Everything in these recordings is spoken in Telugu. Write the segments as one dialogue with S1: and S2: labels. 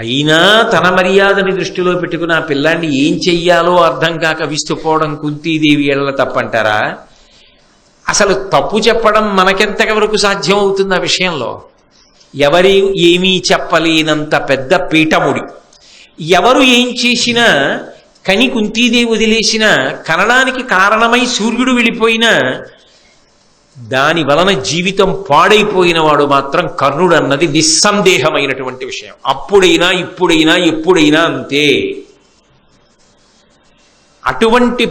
S1: అయినా తన మర్యాదని దృష్టిలో పెట్టుకుని ఆ పిల్లాన్ని ఏం చెయ్యాలో అర్థం కాక విస్తుపోవడం కుంతీదేవి ఎళ్ళ తప్పంటారా? అసలు తప్పు చెప్పడం మనకెంత వరకు సాధ్యం అవుతుంది ఆ విషయంలో? ఎవరి ఏమీ చెప్పలేనంత పెద్ద పీఠముడి. ఎవరు ఏం చేసినా కని కుంతీదేవి వదిలేసినా కనడానికి కారణమై సూర్యుడు వెళ్ళిపోయినా దాని వలన జీవితం పాడైపోయిన వాడు మాత్రం కర్ణుడు అన్నది నిస్సందేహమైనటువంటి విషయం. అప్పుడైనా ఇప్పుడైనా ఎప్పుడైనా అంతే. అటువంటి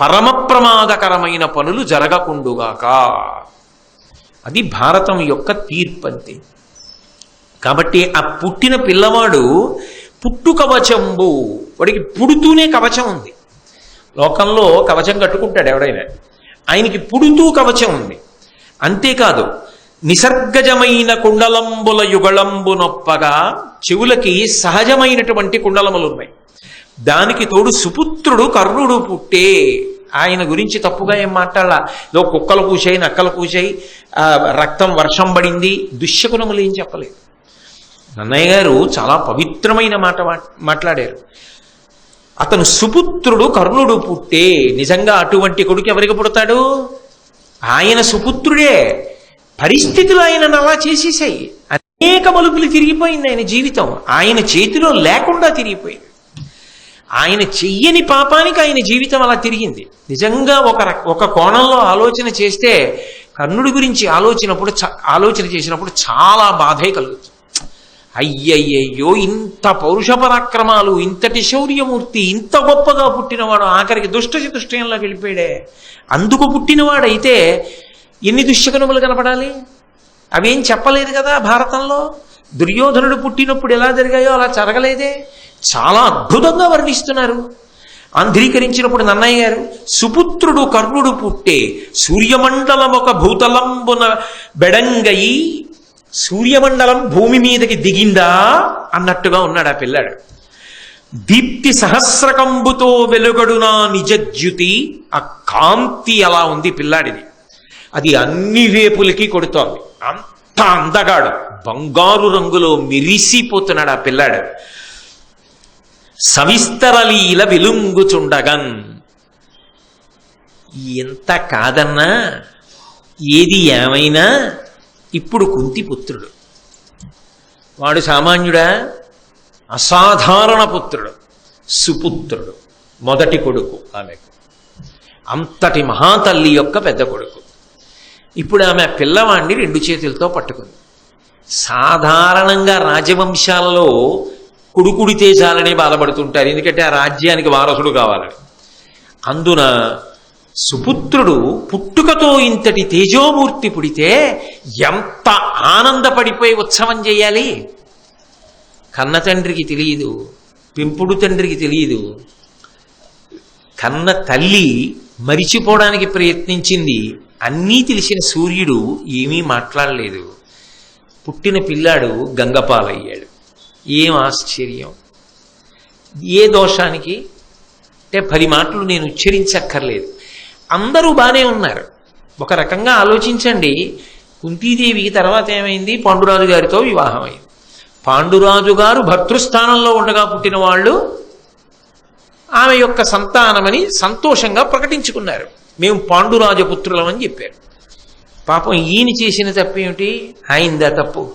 S1: పరమ ప్రమాదకరమైన పనులు జరగకుండుగాక. అది భారతం యొక్క తీర్పు అంతే కాబట్టి ఆ పుట్టిన పిల్లవాడు పుట్టు కవచంబు వాడికి పుడుతూనే కవచం ఉంది. లోకంలో కవచం కట్టుకుంటాడు ఎవడైనా. ఆయనకి పుడుతూ కవచం ఉంది. అంతేకాదు నిసర్గజమైన కుండలంబుల యుగళంబు నొప్పగా చెవులకి సహజమైనటువంటి కుండలములు ఉన్నాయి దానికి తోడు సుపుత్రుడు కర్ణుడు పుట్టే. ఆయన గురించి తప్పుగా ఏం మాట్లాడాల? లో కుక్కలు కూసాయి నక్కలు కూసాయి రక్తం వర్షం పడింది దుశ్శకునములు ఏం చెప్పలేదు. నన్నయ్య గారు చాలా పవిత్రమైన మాట మాట్లాడారు. అతను సుపుత్రుడు కర్ణుడు పుట్టే. నిజంగా అటువంటి కొడుకు ఎవరికి పుడతాడు? ఆయన సుపుత్రుడే. పరిస్థితులు ఆయనను అలా చేసేసాయి. అనేక మలుపులు తిరిగిపోయింది ఆయన జీవితం. ఆయన చేతిలో లేకుండా తిరిగిపోయింది. ఆయన చెయ్యని పాపానికి ఆయన జీవితం అలా తిరిగింది. నిజంగా ఒక రక- ఒక కోణంలో ఆలోచన చేస్తే కర్ణుడి గురించి ఆలోచనప్పుడు చ- ఆలోచన చేసినప్పుడు చాలా బాధే కలుగుతుంది. అయ్యయ్యయ్యో ఇంత పౌరుష పరాక్రమాలు ఇంతటి శౌర్యమూర్తి ఇంత గొప్పగా పుట్టినవాడు ఆఖరికి దుష్ట చతుష్టయంలో వెళ్ళిపోయాడే. అందుకు పుట్టినవాడైతే ఎన్ని దుశ్శకనములు కనపడాలి? అవేం చెప్పలేదు కదా భారతంలో? దుర్యోధనుడు పుట్టినప్పుడు ఎలా జరిగాయో అలా జరగలేదే. చాలా అద్భుతంగా వర్ణిస్తున్నారు. అంధ్రీకరించినప్పుడు నన్నయ్య గారు సుపుత్రుడు కర్ణుడు పుట్టే సూర్యమండలం ఒక భూతలంబున బెడంగయి సూర్యమండలం భూమి మీదకి దిగిందా అన్నట్టుగా ఉన్నాడు ఆ పిల్లాడు. దీప్తి సహస్రకంబుతో వెలుగడునా నిజజ్యుతి ఆ కాంతి అలా ఉంది పిల్లాడిది. అది అన్ని వేపులకి కొడుతోంది. అంత అందగాడు బంగారు రంగులో మిరిసిపోతున్నాడు ఆ పిల్లాడు. సవిస్తరలీల వెలుంగుచుండగన్ ఎంత కాదన్నా ఏది ఏమైనా ఇప్పుడు కుంతి పుత్రుడు వాడు సామాన్యుడా? అసాధారణ పుత్రుడు. సుపుత్రుడు. మొదటి కొడుకు ఆమెకు. అంతటి మహాతల్లి యొక్క పెద్ద కొడుకు. ఇప్పుడు ఆమె పిల్లవాణ్ణి రెండు చేతులతో పట్టుకుంది. సాధారణంగా రాజవంశాలలో కుడుకుడితే చాలని బాధపడుతుంటారు. ఎందుకంటే ఆ రాజ్యానికి వారసుడు కావాలని. అందున సుపుత్రుడు పుట్టుకతో ఇంతటి తేజోమూర్తి పుడితే ఎంత ఆనందపడిపోయి ఉత్సవం చేయాలి? కన్న తండ్రికి తెలియదు పెంపుడు తండ్రికి తెలియదు. కన్న తల్లి మరిచిపోవడానికి ప్రయత్నించింది అన్నీ తెలిసిన సూర్యుడు ఏమీ మాట్లాడలేదు. పుట్టిన పిల్లాడు గంగపాలయ్యాడు. ఏం ఆశ్చర్యం. ఏ దోషానికి? అంటే పది మాటలు నేను ఉచ్చరించక్కర్లేదు. అందరూ బాగానే ఉన్నారు. ఒక రకంగా ఆలోచించండి. కుంతీదేవికి తర్వాత ఏమైంది? పాండురాజు గారితో వివాహం అయింది పాండురాజు గారు భర్తృస్థానంలో ఉండగా పుట్టిన వాళ్ళు ఆమె యొక్క సంతానమని సంతోషంగా ప్రకటించుకున్నారు. మేము పాండురాజపుత్రులం అని చెప్పారు. పాపం ఈయన చేసిన తప్పేమిటి? ఆయనదా తప్పు.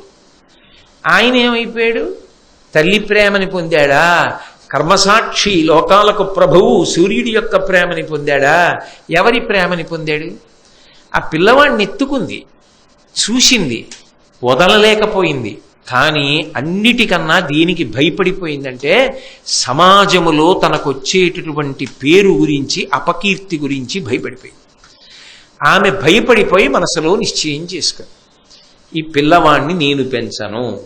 S1: ఆయన ఏమైపోయాడు? తల్లి ప్రేమని పొందాడా? కర్మసాక్షి లోకాలకు ప్రభువు సూర్యుడి యొక్క ప్రేమని పొందాడా? ఎవరి ప్రేమని పొందాడు? ఆ పిల్లవాడిని ఎత్తుకుంది చూసింది వదలలేకపోయింది. కానీ అన్నిటికన్నా దీనికి భయపడిపోయిందంటే సమాజములో తనకొచ్చేటటువంటి పేరు గురించి అపకీర్తి గురించి భయపడిపోయింది. ఆమె భయపడిపోయి మనసులో నిశ్చయం చేసుకుంది. ఈ పిల్లవాణ్ణి నేను పెంచను.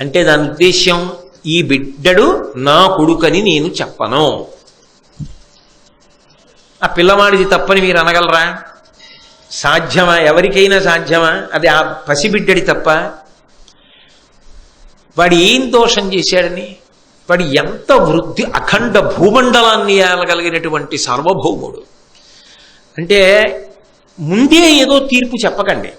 S1: అంటే దాని ఉద్దేశ్యం ఈ బిడ్డడు నా కొడుకని నేను చెప్పను. ఆ పిల్లవాడిది తప్పని మీరు అనగలరా? సాధ్యమా? ఎవరికైనా సాధ్యమా? అది ఆ పసిబిడ్డడి తప్ప. వాడు ఏం దోషం చేశాడని? వాడు ఎంత వృద్ధి అఖండ భూమండలాన్ని ఏలగలిగినటువంటి సార్వభౌముడు. అంటే ముందే ఏదో తీర్పు చెప్పకండి.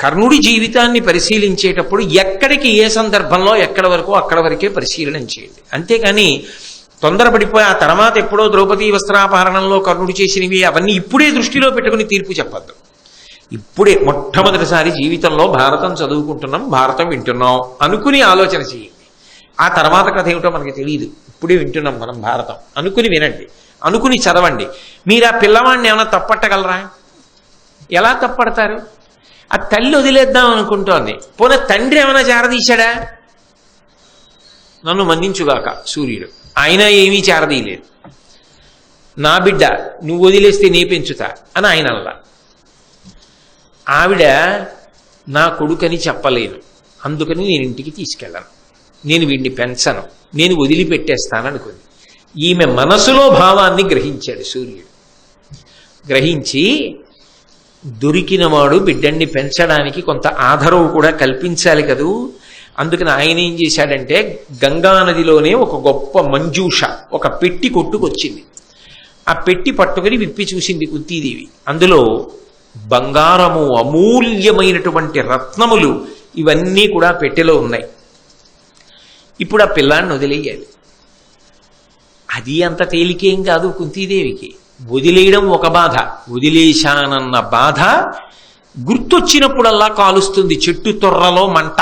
S1: కర్ణుడి జీవితాన్ని పరిశీలించేటప్పుడు ఎక్కడికి ఏ సందర్భంలో ఎక్కడ వరకు అక్కడ వరకే పరిశీలన చేయండి. అంతేకాని తొందరపడిపోయి ఆ తర్వాత ఎప్పుడో ద్రౌపదీ వస్త్రాపహరణంలో కర్ణుడు చేసినవి అవన్నీ ఇప్పుడే దృష్టిలో పెట్టుకుని తీర్పు చెప్పద్దు. ఇప్పుడే మొట్టమొదటిసారి జీవితంలో భారతం చదువుకుంటున్నాం భారతం వింటున్నాం అనుకుని ఆలోచన చేయండి. ఆ తర్వాత కథ ఏమిటో మనకి తెలియదు ఇప్పుడే వింటున్నాం మనం భారతం. అనుకుని వినండి. అనుకుని చదవండి. మీరు ఆ పిల్లవాడిని ఏమైనా తప్పట్టగలరా? ఎలా తప్పడతారు? ఆ తల్లి వదిలేద్దాం అనుకుంటోంది. పోనీ తండ్రి ఏమైనా చేరదీశాడా? నన్ను మన్నించుగాక సూర్యుడు. ఆయన ఏమీ చేరదీయలేదు. నా బిడ్డ నువ్వు వదిలేస్తే నీ పెంచుతా అని ఆయన అల్లా ఆవిడ నా కొడుకని చెప్పలేను. అందుకని నేను ఇంటికి తీసుకెళ్ళను. నేను వీడిని పెంచను. నేను వదిలిపెట్టేస్తాననుకుంది. ఈమె మనసులో భావాన్ని గ్రహించాడు సూర్యుడు. గ్రహించి దొరికినవాడు బిడ్డన్ని పెంచడానికి కొంత ఆధారవు కూడా కల్పించాలి కదూ. అందుకని ఆయన ఏం చేశాడంటే గంగా నదిలోనే ఒక గొప్ప మంజూష ఒక పెట్టి కొట్టుకొచ్చింది. ఆ పెట్టి పట్టుకుని విప్పి చూసింది కుంతీదేవి. అందులో బంగారము అమూల్యమైనటువంటి రత్నములు ఇవన్నీ కూడా పెట్టెలో ఉన్నాయి. ఇప్పుడు ఆ పిల్లాన్ని వదిలేయాలి. అది అంత తేలికేం కాదు కుంతీదేవికి. వదిలేయడం ఒక బాధ. వదిలేశానన్న బాధ గుర్తొచ్చినప్పుడల్లా కాలుస్తుంది. చెట్టు తొర్రలో మంట.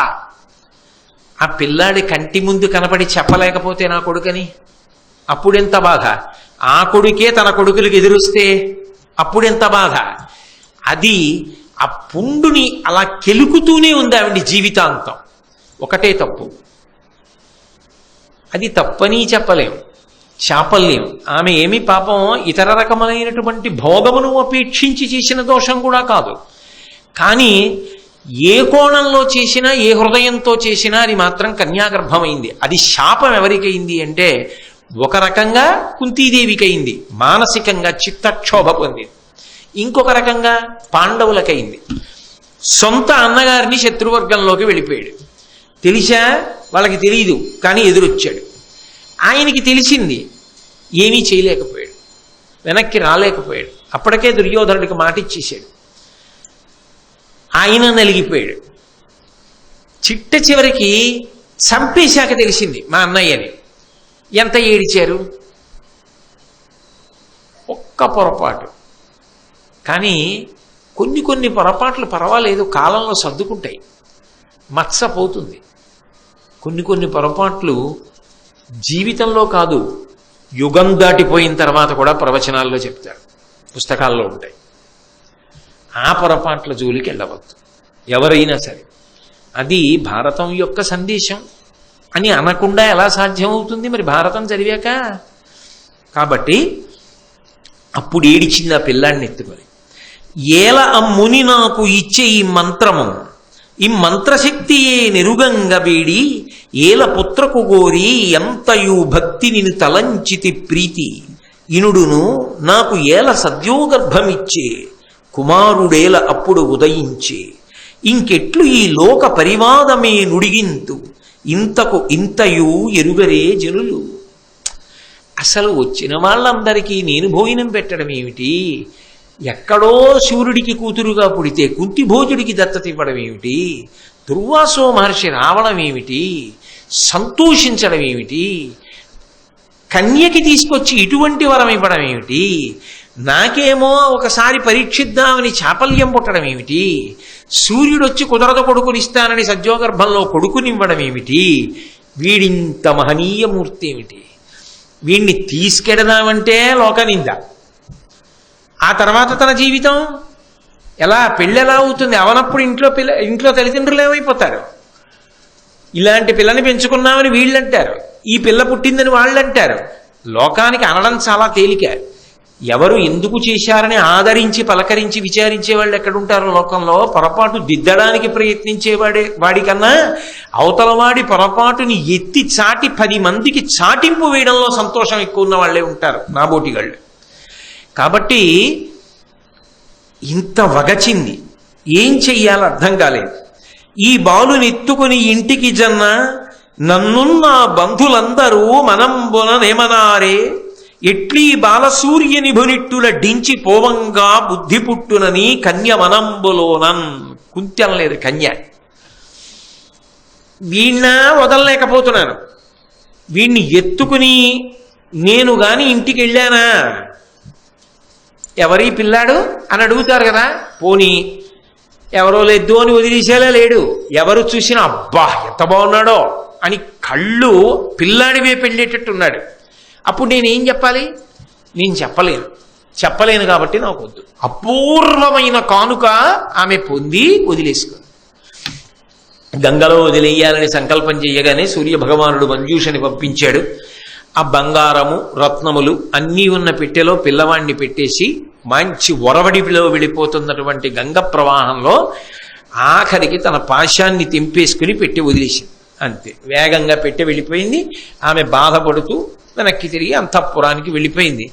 S1: ఆ పిల్లాడి కంటి ముందు కనపడి చెప్పలేకపోతే నా కొడుకని? అప్పుడెంత బాధ? ఆ కొడుకే తన కొడుకులకు ఎదురుస్తే అప్పుడెంత బాధ? అది ఆ పుండుని అలా కెలుకుతూనే ఉంది ఆవిడ జీవితాంతం. ఒకటే తప్పు. అది తప్పని చెప్పలేం. చాపల్యం. ఆమె ఏమి పాపం ఇతర రకమైనటువంటి భోగమును అపేక్షించి చేసిన దోషం కూడా కాదు. కానీ ఏ కోణంలో చేసినా ఏ హృదయంతో చేసినా అది మాత్రం కన్యాగర్భమైంది. అది శాపం ఎవరికైంది అంటే ఒక రకంగా కుంతీదేవికైంది. మానసికంగా చిత్తక్షోభ పొందింది. ఇంకొక రకంగా పాండవులకైంది. సొంత అన్నగారిని శత్రువర్గంలోకి వెళ్ళిపోయాడు. తెలిసా? వాళ్ళకి తెలియదు కానీ ఎదురొచ్చాడు. ఆయనకి తెలిసింది ఏమీ చేయలేకపోయాడు. వెనక్కి రాలేకపోయాడు. అప్పటికే దుర్యోధనుడికి మాట ఇచ్చేసాడు ఆయన నలిగిపోయాడు. చిట్ట చివరికి చంపేశాక తెలిసింది మా అన్నయ్యని. ఎంత ఏడిచారు? ఒక్క పొరపాటు. కానీ కొన్ని కొన్ని పొరపాట్లు పర్వాలేదు కాలంలో సర్దుకుంటాయి. మత్స పోతుంది కొన్ని కొన్ని పొరపాట్లు జీవితంలో కాదు యుగం దాటిపోయిన తర్వాత కూడా ప్రవచనాల్లో చెప్తారు. పుస్తకాల్లో ఉంటాయి. ఆ పొరపాట్ల జోలికి వెళ్ళవద్దు. ఎవరైనా సరే. అది భారతం యొక్క సందేశం. అని అనకుండా ఎలా సాధ్యమవుతుంది? మరి భారతం చదివాక? కాబట్టి అప్పుడు ఏడిచింది ఆ పిల్లాడిని ఎత్తుకొని. ఏల అమ్ముని నాకు ఇచ్చే ఈ మంత్రము ఈ మంత్రశక్తియే నిరుగంగ వీడి ఏల పుత్రకు గోరి ఎంతయు భక్తి నిన్ను తలంచితి ప్రీతి. ఇనుడును నాకు ఏల సద్యోగర్భమిచ్చే కుమారుడేల అప్పుడు ఉదయించే. ఇంకెట్లు ఈ లోక పరివాదమే నుడిగింతు ఇంతకు ఇంతయు ఎరుగరే జనులు. అసలు వచ్చిన వాళ్ళందరికీ నేను భోజనం పెట్టడం ఏమిటి? ఎక్కడో సూర్యుడికి కూతురుగా పుడితే కుంతి భోజుడికి దత్తత ఇవ్వడం ఏమిటి? దుర్వాసో మహర్షి రావడం ఏమిటి? సంతోషించడం ఏమిటి? కన్యకి తీసుకొచ్చి ఇటువంటి వరం ఇవ్వడం ఏమిటి? నాకేమో ఒకసారి పరీక్షిద్దామని చాపల్యం పుట్టడం ఏమిటి? సూర్యుడు వచ్చి కొడుకునిస్తానని సద్యోగర్భంలో కొడుకునివ్వడం ఏమిటి? వీడింత మహనీయ మూర్తి ఏమిటి? వీణ్ణి తీసుకెడదామంటే లోకనింద. ఆ తర్వాత తన జీవితం? ఎలా పెళ్ళి ఎలా అవుతుంది? అవనప్పుడు ఇంట్లో పిల్ల ఇంట్లో తల్లిదండ్రులు ఏమైపోతారు? ఇలాంటి పిల్లని పెంచుకున్నామని వీళ్ళు అంటారు ఈ పిల్ల పుట్టిందని వాళ్ళు అంటారు లోకానికి అనడం చాలా తేలిక. ఎవరు ఎందుకు చేశారని ఆదరించి పలకరించి విచారించే వాళ్ళు ఎక్కడుంటారు లోకంలో? పొరపాటు దిద్దడానికి ప్రయత్నించేవాడే వాడికన్నా అవతలవాడి పొరపాటుని ఎత్తి చాటి పది మందికి చాటింపు వేయడంలో సంతోషం ఎక్కువ ఉన్న వాళ్ళే ఉంటారు నాబోటిగాళ్ళు కాబట్టి ఇంత వగచింది. ఏం చెయ్యాలో అర్థం కాలేదు. ఈ బాలునెత్తుకుని ఇంటికి జన్న నన్నున్న బంధులందరూ మనంబున నేమనారే. ఎట్లీ బాలసూర్యని భునిట్టుల డించి పోవంగా బుద్ధి పుట్టునని కన్య మనంబులోనన్. కుంతెనలేదు కన్య. వీణ్ణ వదలలేకపోతున్నాను. వీణ్ణి ఎత్తుకుని నేను గాని ఇంటికి వెళ్ళానా? ఎవరి పిల్లాడు? అని అడుగుతారు కదా. పోనీ ఎవరో లేదు అని వదిలేసేలా లేడు. ఎవరు చూసినా అబ్బా ఎంత బాగున్నాడో అని కళ్ళు పిల్లాడి వైపు వెళ్ళేటట్టున్నాడు అప్పుడు నేనేం చెప్పాలి? నేను చెప్పలేను. చెప్పలేను కాబట్టి నాకు వద్దు అపూర్వమైన కానుక ఆమె పొంది వదిలేసుకుంది గంగలో వదిలేయాలని సంకల్పం చేయగానే సూర్య భగవానుడు మంజూషని పంపించాడు. ఆ బంగారము రత్నములు అన్నీ ఉన్న పెట్టెలో పిల్లవాణ్ణి పెట్టేసి మంచి ఒరవడిలో వెళ్ళిపోతున్నటువంటి గంగ ప్రవాహంలో ఆఖరికి తన పాశాన్ని తెంపేసుకుని పెట్టి వదిలేసింది. అంతే. వేగంగా పెట్టి వెళ్ళిపోయింది. ఆమె బాధపడుతూ వెనక్కి తిరిగి అంతఃపురానికి వెళ్ళిపోయింది.